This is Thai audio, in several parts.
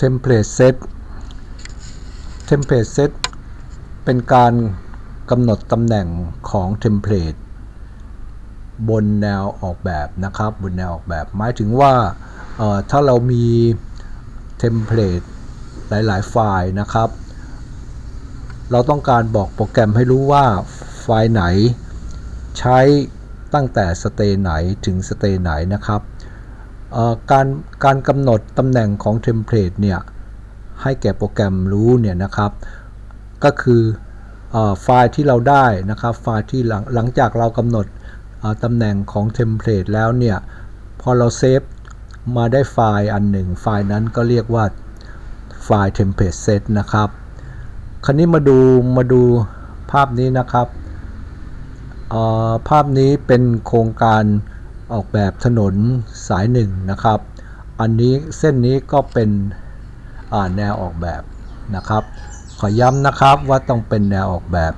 template set template set เป็นการกำหนดตำแหน่งของเทมเพลตบนแนวออกแบบนะครับ บนแนวออกแบบ หมายถึงว่าถ้าเรามีเทมเพลตหลาย ๆ ไฟล์นะครับ เราต้องการบอกโปรแกรมให้รู้ว่าไฟล์ไหน ใช้ตั้งแต่สเตย์ไหนถึงสเตย์ไหนนะครับ การการกำหนดตำแหน่งของเทมเพลตเนี่ยให้แก่โปรแกรมรู้เนี่ยนะครับ ก็คืออไฟล์ที่เราได้นะครับไฟล์ที่หลังหลังจากเรากำหนดตำแหน่งของเทมเพลตแล้วเนี่ยพอเราเซฟมาได้ไฟล์อันหนึ่ง ไฟล์นั้นก็เรียกว่าไฟล์ template set นะครับ คราวนี้มาดูมาดูภาพนี้นะครับ ภาพนี้เป็นโครงการ ออกแบบถนนสายหนึ่งนะครับ อันนี้เส้นนี้ก็เป็นแนวออกแบบนะครับ ขอย้ำนะครับว่าต้องเป็นแนวออกแบบ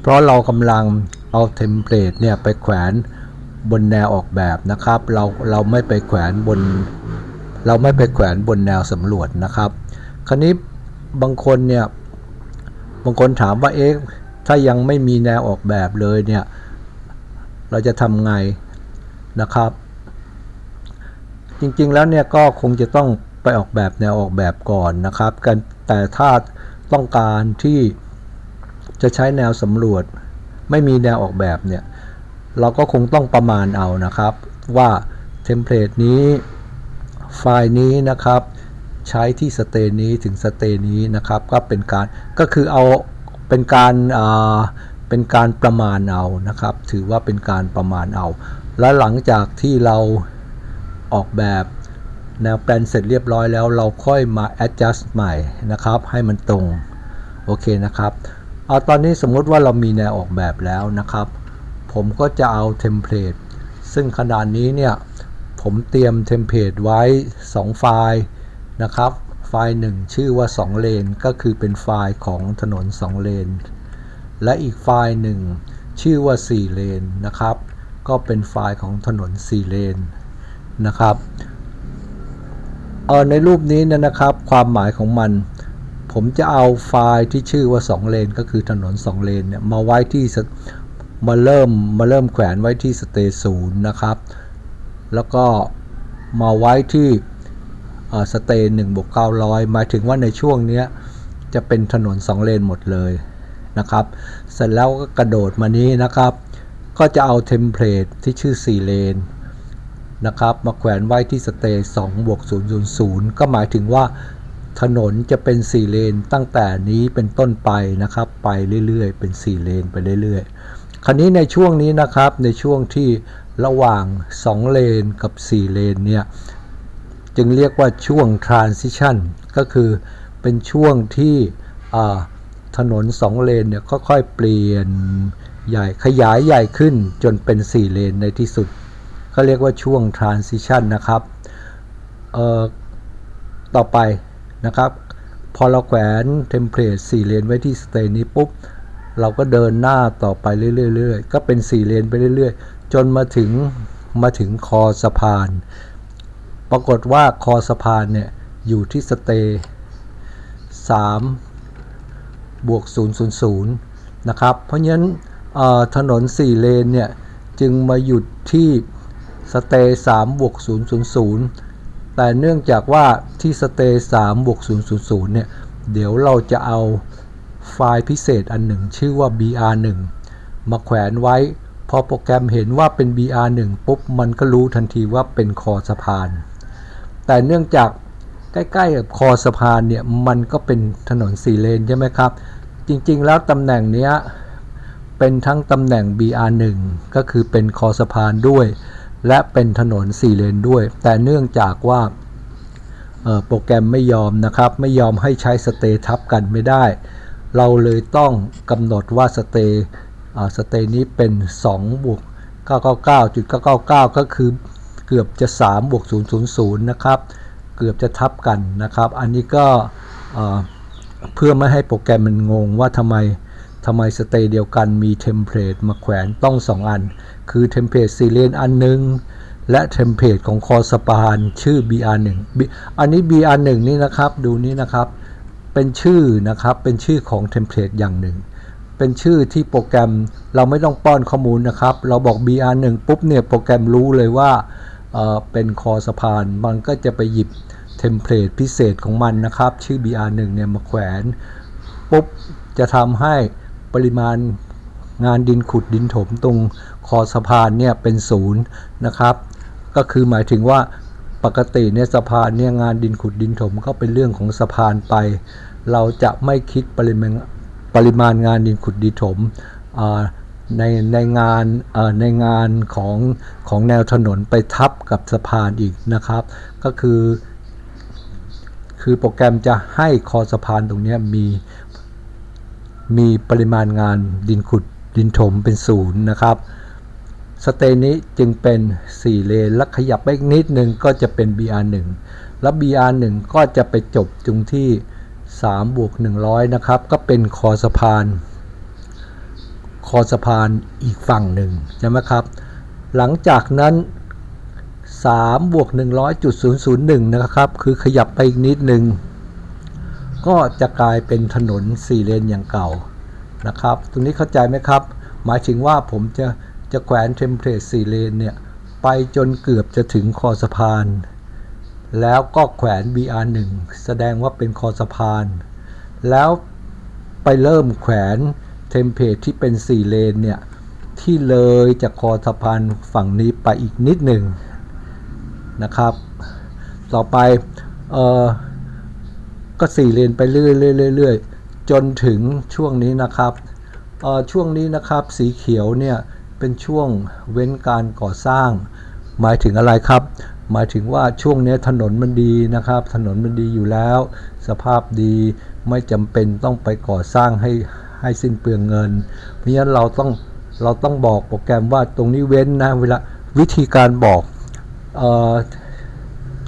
เพราะเรากำลังเอาเทมเพลตเนี่ยไปแขวนบนแนวออกแบบนะครับ เราเราไม่ไปแขวนบน เราไม่ไปแขวนบนแนวสำรวจนะครับ คราวนี้บางคนเนี่ยบางคนถามว่าเอ๊ะถ้ายังไม่มีแนวออกแบบเลยเนี่ย เราจะทำไงนะครับ จริงๆแล้วเนี่ยก็คงจะต้องไปออกแบบแนวออกแบบก่อนนะครับกันแต่ถ้าต้องการที่จะใช้แนวสำรวจ ไม่มีแนวออกแบบเนี่ยเราก็คงต้องประมาณเอานะครับ ว่าเทมเพลตนี้ไฟล์นี้นะครับใช้ที่สเตย์นี้ถึงสเตย์นี้นะครับ ก็เป็นการก็คือเอาเป็นการอ่า เป็นการประมาณเอานะครับ ถือว่าเป็นการประมาณเอา และหลังจากที่เราออกแบบแนวแปลนเสร็จเรียบร้อยแล้ว เราค่อยมา adjust ใหม่นะครับ ให้มันตรง โอเคนะครับเอาตอนนี้สมมติว่าเรามีแนวออกแบบแล้วนะครับ ผมก็จะเอาเทมเพลตซึ่งขนาดนี้เนี่ยผมเตรียมเทมเพลตไว้ 2 ไฟล์นะครับ ไฟล์หนึ่งชื่อว่า 2 เลน ก็คือเป็นไฟล์ของถนน 2 เลน และอีกไฟล์หนึ่ง ชื่อว่า4เลนนะครับ ก็เป็นไฟล์ของถนน4เลนนะครับเออในรูปนี้นยนะครับ ความหมายของมัน ผมจะเอาไฟล์ที่ชื่อว่า 2 เลน ก็คือถนน 2 เลนเนี่ยมาไว้ที่มาเริ่มมาเริ่มแขวนไว้ที่สเตศูนย์นะครับ แล้วก็มาไว้ที่สเตย์หนึ่งบวกเก้าร้อยหมายถึงว่าในช่วงนี้จะเป็นถนน2เลนหมดเลย นะครับ เสร็จแล้วก็กระโดดมานี้นะครับ ก็จะเอาเทมเพลตที่ชื่อ4เลนนะครับมาแขวนไว้ที่สเตย์2บวก000 ก็หมายถึงว่าถนนจะเป็น 4 เลนตั้งแต่นี้เป็นต้นไปนะครับ ไปเรื่อยๆ เป็น 4 เลนไปเรื่อยๆ คราวนี้ในช่วงนี้นะครับในช่วงที่ระหว่าง 2 เลนกับ 4 เลนเนี่ยจึงเรียกว่าช่วง transition ก็คือเป็นช่วงที่ ถนน2เลนเนี่ยค่อยๆเปลี่ยนใหญ่ขยายใหญ่ขึ้นจนเป็น 4 เลนในที่สุดก็เรียกว่าช่วง transition นะครับต่อไปนะครับ พอเราแขวนเทมเพลต4เลนไว้ที่สเตนี้ปุ๊บ เราก็เดินหน้าต่อไปเรื่อยๆก็เป็น 4 เลนไปเรื่อยๆ จนมาถึงมาถึงคอสะพาน ปรากฏว่าคอสะพานเนี่ยอยู่ที่สเตย์3 บวก000นะครับ เพราะฉะนั้นถนน 4 เลนเนี่ย จึงมาหยุดที่สเตย์3บวก000 แต่เนื่องจากว่าที่สเตย์3บวก000 เนี่ย เดี๋ยวเราจะเอาไฟล์พิเศษอันหนึ่ง ชื่อว่า br1 มาแขวนไว้ พอโปรแกรมเห็นว่าเป็น br1 ปุ๊บ มันก็รู้ทันทีว่าเป็นคอสะพาน แต่เนื่องจาก ใกล้ๆกับคอสะพานเนี่ยมันก็เป็นถนนสี่เลนใช่ไหมครับ จริงๆแล้วตำแหน่งนี้เป็นทั้งตำแหน่ง br1 ก็คือเป็นคอสะพานด้วย และเป็นถนนสี่เลนด้วย แต่เนื่องจากว่าโปรแกรมไม่ยอมนะครับ ไม่ยอมให้ใช้สเตทับกันไม่ได้ เราเลยต้องกำหนดว่าสเตสเตนี้เป็น2บวก999.999 ก็คือเกือบจะ3บวก000 นะครับ กือบจะทับกันนะครับ อันนี้ก็เพื่อไม่ให้โปรแกรมมันงงว่าทำไมทำไมสเตย์เดียวกันมีเทมเพลตมาแขวนต้อง 2 อัน คือเทมเพลตสี่เลนอันนึง และเทมเพลตของคอสปานชื่อ BR1 อันนี้ BR1 นี่นะครับดูนี่นะครับ เป็นชื่อนะครับ เป็นชื่อของเทมเพลตอย่างหนึ่ง เป็นชื่อที่โปรแกรมเราไม่ต้องป้อนข้อมูลนะครับ เราบอก BR1 ปุ๊บเนี่ยโปรแกรมรู้เลยว่า เป็นคอสะพาน มันก็จะไปหยิบเทมเพลตพิเศษของมันนะครับ ชื่อ BR1 เนี่ยมาแขวน ปุ๊บ จะทำให้ปริมาณงานดินขุดดินถมตรงคอสะพานเนี่ยเป็นศูนย์นะครับ ก็คือหมายถึงว่าปกติเนี่ยสะพานเนี่ยงานดินขุดดินถมก็เป็นเรื่องของสะพานไป เราจะไม่คิดปริมาณปริมาณงานดินขุดดินถมอ่า ในในงานในงานของของแนวถนนไปทับกับสะพานอีกนะครับ ก็คือ คือโปรแกรมจะให้คอสะพานตรงนี้มีมีปริมาณงานดินขุดดินถมเป็นศูนย์นะครับ สเตย์นี้จึงเป็น 4 เลนและขยับไปอีกนิดนึงก็จะเป็น BR1 แล้ว BR1 ก็จะไปจบตรงที่ 3 บวก 100 นะครับ ก็เป็นคอสะพาน อสะพานอีกฝั่งหนึ่งใช่ไหมครับ หลังจากนั้น3บวก100.001 นะครับ คือขยับไปอีกนิดหนึ่ง ก็จะกลายเป็นถนน4เลนอย่างเก่านะครับ ตรงนี้เข้าใจไหมครับ หมายถึงว่าผมจะจะแขวนเทมเพลต4เลนเนี่ย ไปจนเกือบจะถึงคอสะพาน แล้วก็แขวน BR1 แสดงว่าเป็นคอสะพาน แล้วไปเริ่มแขวน เทมเพลตที่เป็น4เลนเนี่ย ที่เลยจากคอสะพานฝั่งนี้ไปอีกนิดหนึ่งนะครับ ต่อไปเออก็สี่เลนไปเรื่อยๆเรื่อยๆจนถึงช่วงนี้นะครับเออช่วงนี้นะครับสีเขียวเนี่ยเป็นช่วงเว้นการก่อสร้าง หมายถึงอะไรครับ หมายถึงว่าช่วงนี้ถนนมันดีนะครับ ถนนมันดีอยู่แล้ว สภาพดีไม่จำเป็นต้องไปก่อสร้างให้ ให้สิ้นเปลืองเงิน เพราะฉะนั้นเราต้องเราต้องบอกโปรแกรมว่าตรงนี้เว้นนะเวลาวิธีการบอกออ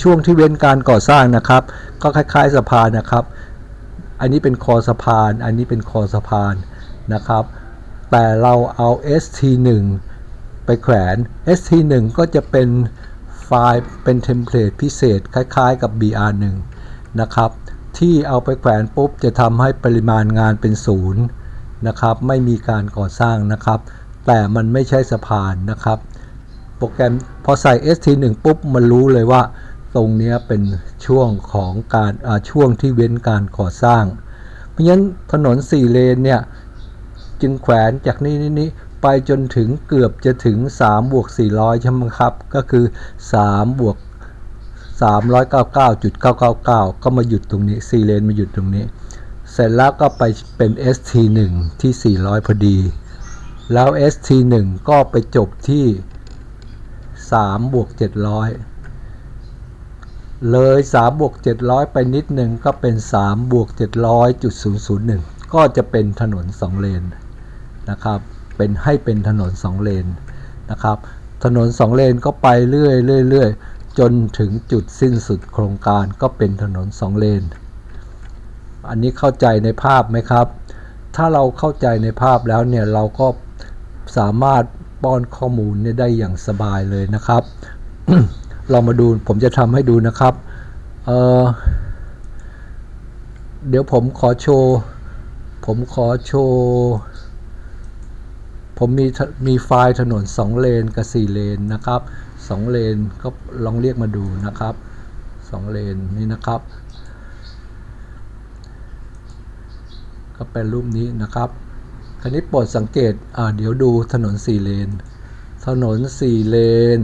ช่วงที่เว้นการก่อสร้างนะครับ ก็คล้าย ๆสะพานนะครับ อันนี้เป็นคอสะพาน อันนี้เป็นคอสะพานนะครับ แต่เราเอา ST1 ไปแขวน ST1 ก็จะเป็นไฟล์เป็นเทมเพลตพิเศษคล้ายๆกับ BR1 นะครับ ที่เอาไปแขวนปุ๊บจะทำให้ปริมาณงานเป็นศูนย์ นะครับไม่มีการก่อสร้างนะครับ แต่มันไม่ใช่สะพานนะครับ โปรแกรมพอใส่ ST1 ปุ๊บมันรู้เลยว่า ตรงนี้เป็นช่วงของการช่วงที่เว้นการก่อสร้าง เพราะฉะนั้นถนน 4 เลนเนี่ยจึงแขวนจากนี้นี่นี่ไปจนถึงเกือบจะถึง3บวก400ใช่ไหมครับ ก็คือ3บวก399.999 ก็มาหยุดตรงนี้ 4 เลนมาหยุดตรงนี้ เสร็จแล้วก็ไปเป็น ST1 ที่ 400 พอดี แล้ว ST1 ก็ไปจบที่3บวก700 เลย3บวก700 ไปนิดหนึ่งก็เป็น3บวก700.001 ก็จะเป็นถนน 2 เลนนะครับ เป็นให้เป็นถนน 2 เลนนะครับ ถนน 2 เลนก็ไปเรื่อยเรื่อยจนถึงจุดสิ้นสุดโครงการก็เป็นถนน 2 เลน อันนี้เข้าใจในภาพไหมครับ ถ้าเราเข้าใจในภาพแล้วเนี่ยเราก็สามารถป้อนข้อมูลเนี่ยได้อย่างสบายเลยนะครับ เรามาดูผมจะทำให้ดูนะครับเเดี๋ยวผมขอโชว์ ผมขอโชว์ ผมมีมีไฟล์ถนน 2 เลน กับ 4 เลนนะครับ 2 เลนก็ลองเรียกมาดูนะครับ 2 เลนนี่นะครับ ก็เป็นรูปนี้นะครับคราวนี้โปรดสังเกตเดี๋ยวดูถนน4เลน ถนน4เลน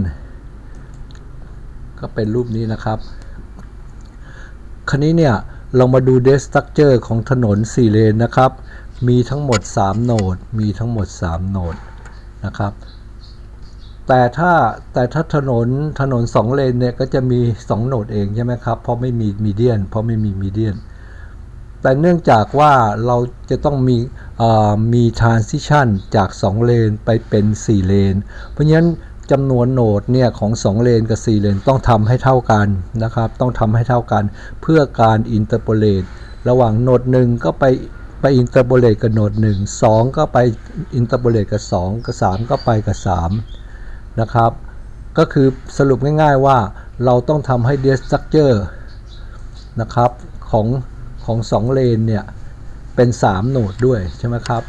ก็เป็นรูปนี้นะครับคราวนี้เนี่ยเรามาดู d e s t r u c t u r e ของถนน4เลนนะครับ มีทั้งหมด 3 โหนด มีทั้งหมด 3 โหนดนะครับแต่ถ้าแต่ถ้าถนนถนน2เลนเนี่ยก็จะมี 2 โหนดเองใช่ไหมครับ เพราะไม่มีมีเดียน เพราะไม่มีมีเดียน แต่เนื่องจากว่าเราจะต้องมีมี transition จาก 2 เลนไปเป็น 4 เลน เพราะฉะนั้นจำนวนโหนดเนี่ยของ 2 เลนกับ 4 เลนต้องทำให้เท่ากันนะครับ ต้องทำให้เท่ากันเพื่อการ interpolate ระหว่างโหนดหนึ่งก็ไปไป interpolate กับโหนดหนึ่งสองก็ไป interpolate กับ 2 กับ 3 ก็ไปกับ 3 นะครับ ก็คือสรุปง่ายๆว่าเราต้องทำให้ data structure นะครับของ ของ2เลนเนี่ยเป็น3โหนดด้วยใช่ไหมครับ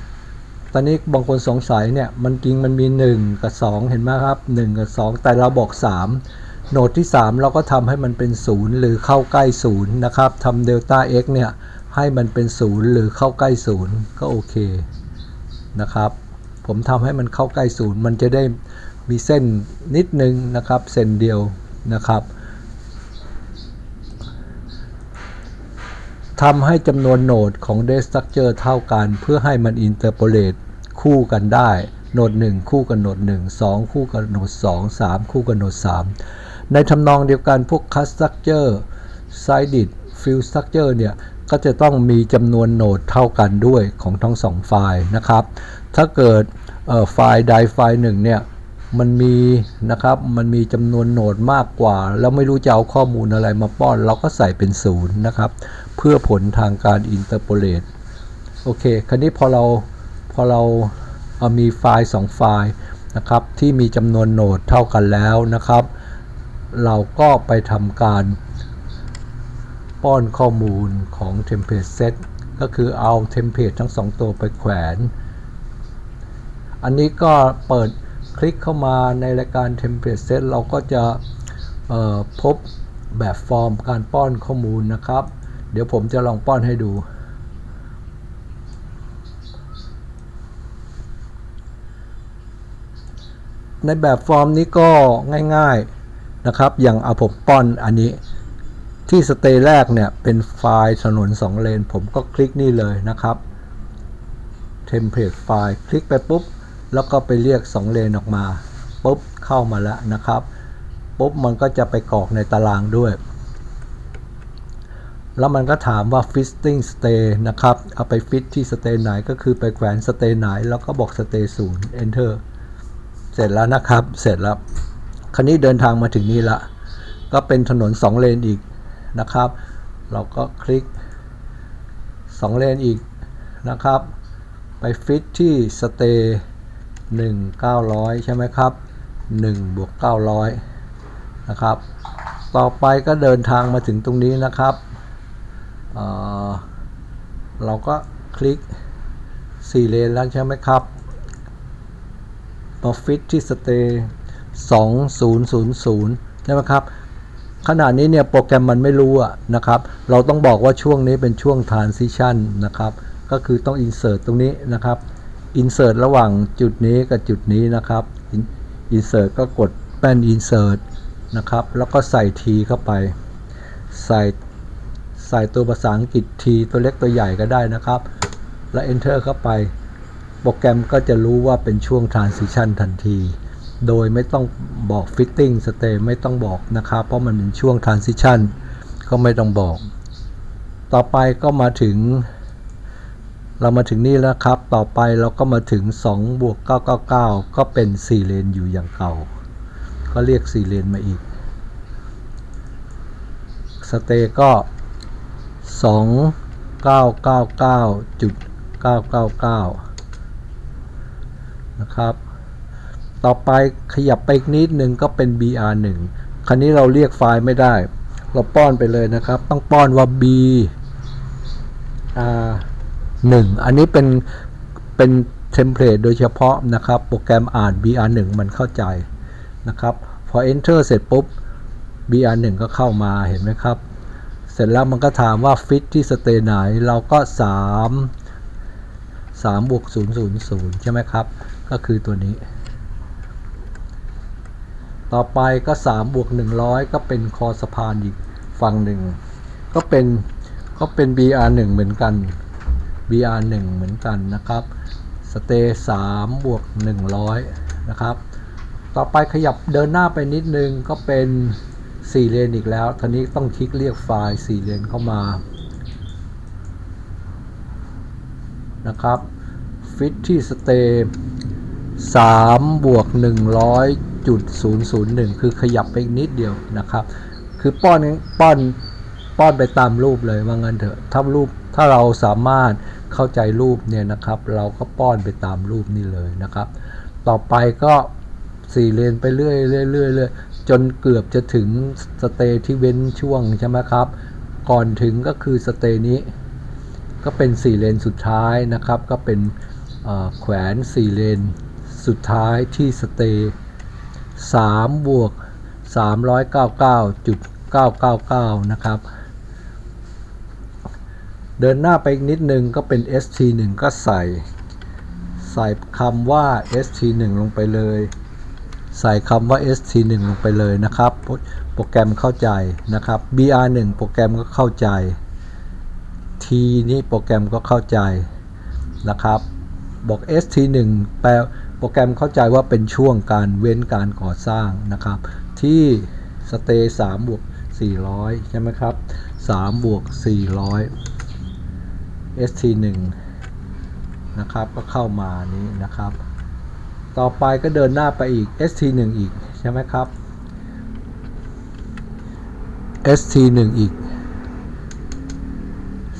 ตอนนี้บางคนสงสัยเนี่ยมันจริงมันมี1กับ2เห็นไหมครับ1กับ2แต่เราบอก3โหนดที่3เราก็ทำให้มันเป็น0หรือเข้าใกล้0นะครับทำเดลต้า x เนี่ยให้มันเป็น0หรือเข้าใกล้0ก็โอเคนะครับผมทำให้มันเข้าใกล้0มันจะได้มีเส้นนิดนึงนะครับ เส้นเดียวนะครับ ทำให้จำนวนโหนดของ Data Structure เท่ากัน เพื่อให้มัน Interpolate คู่กันได้ โหนด 1 คู่กับโหนด 1 2 คู่กับโหนด 2 3 คู่กับโหนด 3 ในทำนองเดียวกันพวก Cut Structure Sided Field Structure เนี่ย ก็จะต้องมีจำนวนโหนดเท่ากันด้วยของทั้งสองไฟล์นะครับ ถ้าเกิดไฟล์ใดไฟล์หนึ่งเนี่ยมันมีนะครับ มันมีจำนวนโหนดมากกว่า แล้วไม่รู้จะเอาข้อมูลอะไรมาป้อน เราก็ใส่เป็นศูนย์นะครับ พื่อผลทางการอินเตอร์โพเลตโอเค คราวนี้พอเราพอเราเอามีไฟล์ 2 ไฟล์นะครับที่มีจำนวนโหนดเท่ากันแล้วนะครับ เราก็ไปทำการป้อนข้อมูลของ template set ก็คือเอาเทมเพลตทั้ง 2 ตัวไปแขวน อันนี้ก็เปิดคลิกเข้ามาในรายการ template set เราก็จะพบแบบฟอร์มการป้อนข้อมูลนะครับ เดี๋ยวผมจะลองป้อนให้ดู ในแบบฟอร์มนี้ก็ง่ายๆนะครับ อย่างเอาผมป้อนอันนี้ที่สเตย์แรกเนี่ย เป็นไฟล์ถนน2เลน ผมก็คลิกนี่เลยนะครับ template ไฟล์คลิกไปปุ๊บ แล้วก็ไปเรียก2เลนออกมาปุ๊บเข้ามาแล้วนะครับปุ๊บมันก็จะไปกรอกในตารางด้วย แล้วมันก็ถามว่า fitting stay นะครับ เอาไปฟิตที่สเตย์ไหนก็คือไปแขวนสเตย์ไหน แล้วก็บอกสเตย์ศูนย์ enter เสร็จแล้วนะครับ เสร็จแล้ว คราวนี้เดินทางมาถึงนี่ละ ก็เป็นถนน 2 เลนอีกนะครับ เราก็คลิก 2 เลนอีกนะครับ ไปฟิตที่สเตย์1 900 ใช่ไหมครับ1บวก900 นะครับ ต่อไปก็เดินทางมาถึงตรงนี้นะครับ เเราก็คลิก 4 เลนแล้วใช่ไหมครับมาฟิตที่สเตย์2000 ใช่ไหมครับ ขณะนี้เนี่ยโปรแกรมมันไม่รู้อะนะครับ เราต้องบอกว่าช่วงนี้เป็นช่วง transition นะครับ ก็คือต้อง insert ตรงนี้นะครับ insert ระหว่างจุดนี้กับจุดนี้นะครับ insert ก็กดแป้น insert นะครับ แล้วก็ใส่ t เข้าไป ใส่ ใส่ตัวภาษาอังกฤษ t ตัวเล็กตัวใหญ่ก็ได้นะครับ แล้ว enter เข้าไป โปรแกรมก็จะรู้ว่าเป็นช่วง transition ทันที โดยไม่ต้องบอก fitting stay ไม่ต้องบอกนะครับ เพราะมันเป็นช่วง transition ก็ไม่ต้องบอก ต่อไปก็มาถึง เรามาถึงนี่แล้วครับ ต่อไปเราก็มาถึง2บวก999 ก็เป็น4เลนอยู่อย่างเก่า ก็เรียก4เลนมาอีกสเตย์ก็ 2999.999นะครับ ต่อไปขยับไปอีกนิดนึงก็เป็น br1 คราวนี้เราเรียกไฟล์ไม่ได้ เราป้อนไปเลยนะครับ ต้องป้อนว่า b r 1อันนี้เป็นเป็นเทมเพลตโดยเฉพาะนะครับ โปรแกรมอ่าน br1 มันเข้าใจนะครับ พอ enter เสร็จปุ๊บ br1 ก็เข้ามาเห็นไหมครับ ร็จแล้วมันก็ถามว่า fit ที่สเตย์ไหน เราก็ 3 3บวก000 ใช่ไหมครับ ก็คือตัวนี้ ต่อไปก็3บวก100 ก็เป็นคอสะพานอีกฝั่งหนึ่ง ก็เป็นก็เป็น BR1 เหมือนกัน BR1 เหมือนกันนะครับสเตย์3บวก100 นะครับ ต่อไปขยับเดินหน้าไปนิดนึงก็เป็น 4เลนอีกแล้วทีนี้ต้องคลิกเรียกไฟล์4เลนเข้ามา นะครับ ฟิตที่สเตย์3บวก100จุด001คือขยับไปอีกนิดเดียวนะครับ คือป้อนป้อนป้อนไปตามรูปเลยว่างั้นเถอะ ถ้ารูปถ้าเราสามารถเข้าใจรูปเนี่ยนะครับ เราก็ป้อนไปตามรูปนี่เลยนะครับ ต่อไปก็สี่เลนไปเรื่อยเรื่อยเรื่อย จนเกือบจะถึงสเตย์ที่เว้นช่วงใช่ไหมครับ ก่อนถึงก็คือสเตย์นี้ ก็เป็น 4 เลนสุดท้ายนะครับ ก็เป็นแขวน4เลนสุดท้ายที่สเตย์3บวก399.999 นะครับ เดินหน้าไปอีกนิดนึงก็เป็น ST1 ก็ใส่ ใส่คำว่า ST1 ลงไปเลย ใส่คำว่า ST1 ลงไปเลยนะครับ โปรแกรมเข้าใจนะครับ BR1 โปรแกรมก็เข้าใจ T นี้โปรแกรมก็เข้าใจนะครับ บอก ST1 แปลโปรแกรมเข้าใจว่าเป็นช่วงการเว้นการก่อสร้างนะครับ ที่สเตย์3บวก400 ใช่ไหมครับ3บวก400 ST1 นะครับก็เข้ามานี้นะครับ ต่อไปก็เดินหน้าไปอีก ST1 อีก ใช่ไหมครับ ST1 อีก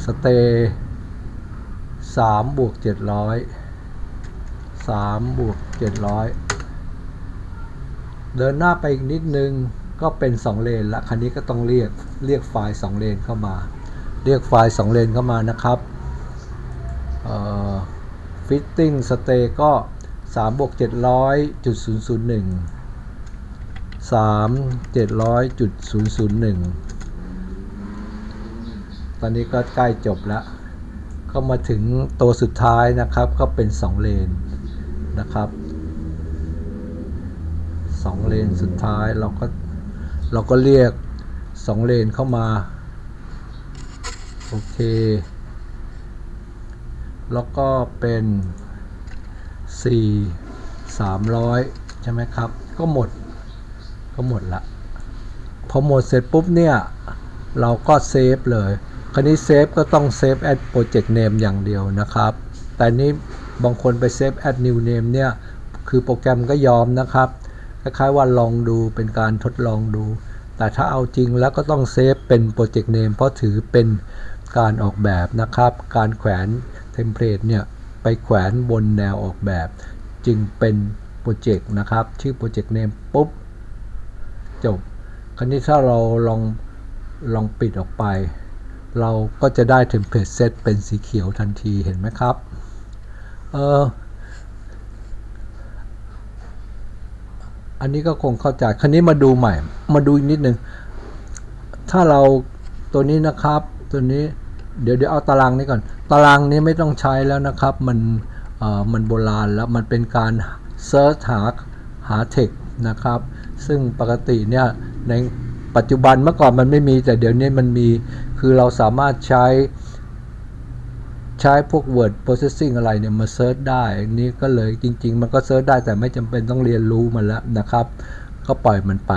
สเตย์สามบวกเจ็ดร้อยสามบวกเจ็ดร้อยเดินหน้าไปอีกนิดนึงก็เป็น 2 เลนละคันนี้ก็ต้องเรียกเรียกไฟล์ 2 เลนเข้ามา เรียกไฟล์ 2 เลนเข้ามานะครับฟิตติ้งสเตย์ก็ 3บวก700จุด001 3 700จุด001 ตอนนี้ก็ใกล้จบแล้ว ก็มาถึงตัวสุดท้ายนะครับ ก็เป็น 2 เลนนะครับ 2 เลนสุดท้ายเราก็เราก็เรียก 2 เลนเข้ามา โอเค แล้วก็เป็น 4 300 ใช่ไหมครับ ก็หมดก็หมดละ พอหมดเสร็จปุ๊บเนี่ย เราก็เซฟเลย คราวนี้เซฟก็ต้องเซฟ add project name อย่างเดียวนะครับ แต่นี้บางคนไปเซฟ add new name เนี่ย คือโปรแกรมก็ยอมนะครับ คล้ายๆว่าลองดูเป็นการทดลองดู แต่ถ้าเอาจริงแล้วก็ต้องเซฟเป็น project name เพราะถือเป็นการออกแบบนะครับ การแขวนเทมเพลตเนี่ย ไปแขวนบนแนวออกแบบ จึงเป็นโปรเจกต์นะครับ ชื่อโปรเจกต์เนมปุ๊บ จบ คราวนี้ถ้าเราลองลองปิดออกไป เราก็จะได้เทมเพลตเซตเป็นสีเขียวทันทีเห็นไหมครับ เอออันนี้ก็คงเข้าใจ คราวนี้มาดูใหม่ มาดูอีกนิดนึง ถ้าเราตัวนี้นะครับ ตัวนี้ เดี๋ยวเดี๋ยวเอาตารางนี้ก่อน ตารางนี้ไม่ต้องใช้แล้วนะครับ มันเอ่อมันโบราณแล้ว มันเป็นการเซิร์ชหาหาเทคนะครับ ซึ่งปกติเนี่ยในปัจจุบันเมื่อก่อนมันไม่มีแต่เดี๋ยวนี้มันมี คือเราสามารถใช้ใช้พวก word processing อะไรเนี่ยมาเซิร์ชได้นนี้ก็เลยจริง ๆ มันก็เซิร์ชได้แต่ไม่จำเป็นต้องเรียนรู้มันแล้วนะครับ ก็ปล่อยมันไป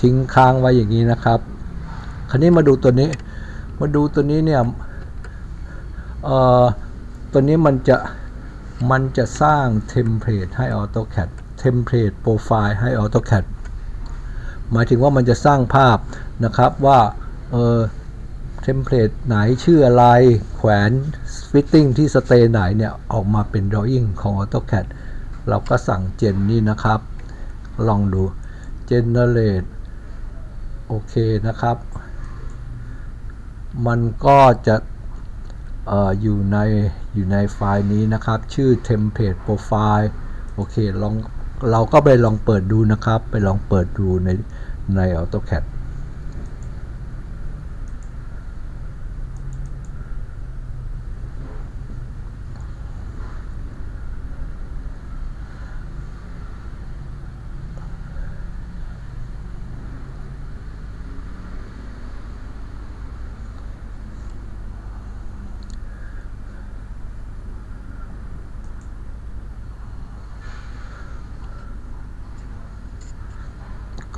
ทิ้งค้างไว้อย่างนี้นะครับ คราวนี้มาดูตัวนี้ มาดูตัวนี้เนี่ยเอ่อตัวนี้มันจะมันจะสร้างเทมเพลตให้ AutoCAD เทมเพลตโปรไฟล์ให้ AutoCAD หมายถึงว่ามันจะสร้างภาพนะครับว่าเออเทมเพลตไหนชื่ออะไรแขวนฟิตติ้งที่สเตย์ไหนเนี่ย ออกมาเป็น drawing ของ AutoCAD เราก็สั่งเจนนี่นะครับ ลองดู generate โอเคนะครับ มันก็จะอออยู่ในอยู่ในไฟล์นี้นะครับ ชื่อ template profile โอเคลองเราก็ไปลองเปิดดูนะครับ ไปลองเปิดดูในใน AutoCAD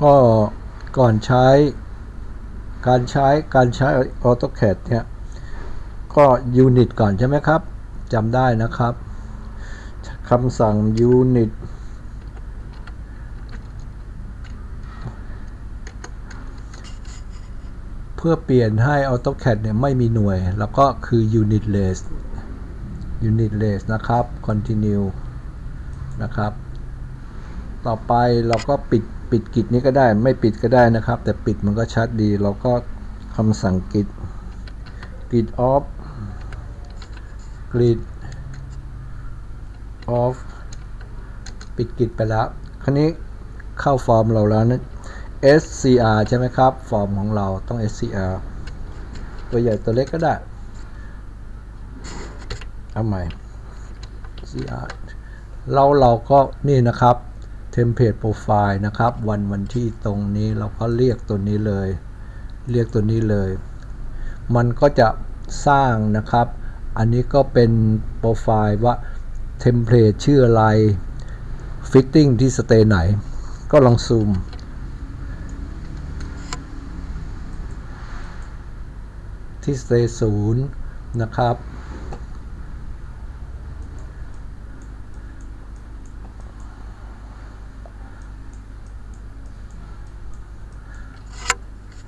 ก็ก่อนใช้ การใช้การใช้ AutoCAD เนี่ย ก็ Unit ก่อนใช่ไหมครับจำได้นะครับคำสั่ง Unit เพื่อเปลี่ยนให้ AutoCAD เนี่ยไม่มีหน่วย แล้วก็คือ Unitless Unitless นะครับ Continue นะครับ ต่อไปเราก็ปิด ปิดกิจนี้ก็ได้ไม่ปิดก็ได้นะครับ แต่ปิดมันก็ชัดดี เราก็คำสั่งกิจ grid off grid off ปิดกิจไปแล้ว คราวนี้เข้าฟอร์มเราแล้วนะ scr ใช่ไหมครับ ฟอร์มของเราต้อง scr ตัวใหญ่ตัวเล็กก็ได้ เอาใหม่ cr เราเราก็นี่นะครับ template profile นะครับ วันวันที่ตรงนี้เราก็เรียกตัวนี้เลย เรียกตัวนี้เลย มันก็จะสร้างนะครับ อันนี้ก็เป็นโปรไฟล์ว่า template ชื่ออะไร fitting ที่สเตย์ไหน ก็ลองซูม ที่สเตย์ศูนย์นะครับ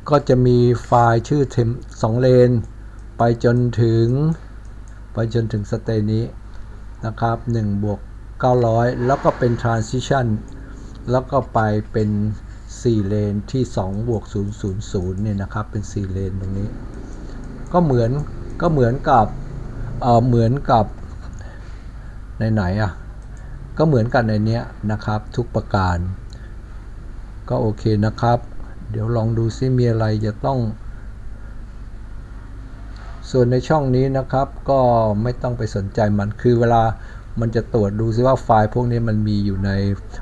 ก็จะมีไฟล์ชื่อเทมสองเลน ไปจนถึง ไปจนถึงสเตย์นี้นะครับ1บวก900 แล้วก็เป็น transition แล้วก็ไปเป็น 4 เลนที่2บวก000 เนี่ยนะครับ เป็น 4 เลนตรงนี้ ก็เหมือนก็เหมือนกับเออเหมือนกับในไหนอะ ก็เหมือนกันในเนี้ยนะครับทุกประการ ก็โอเคนะครับ เดี๋ยวลองดูซิมีอะไรจะต้อง ส่วนในช่องนี้นะครับ ก็ไม่ต้องไปสนใจมันคือเวลามันจะตรวจดูซิว่าไฟล์พวกนี้มันมีอยู่ใน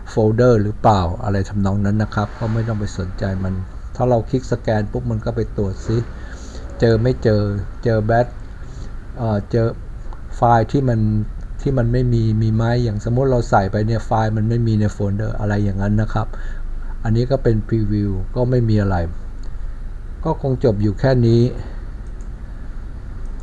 โฟลเดอร์หรือเปล่าอะไรทำนองนั้นนะครับ ก็ไม่ต้องไปสนใจมัน ถ้าเราคลิกสแกนปุ๊บมันก็ไปตรวจซิเจอไม่เจอเจอแบตเอ่อเจอไฟล์ที่มันที่มันไม่มีมีไหมอย่างสมมติเราใส่ไปเนี่ยไฟล์มันไม่มีในโฟลเดอร์อะไรอย่างนั้นนะครับ อันนี้ก็เป็นพรีวิวก็ไม่มีอะไร ก็คงจบอยู่แค่นี้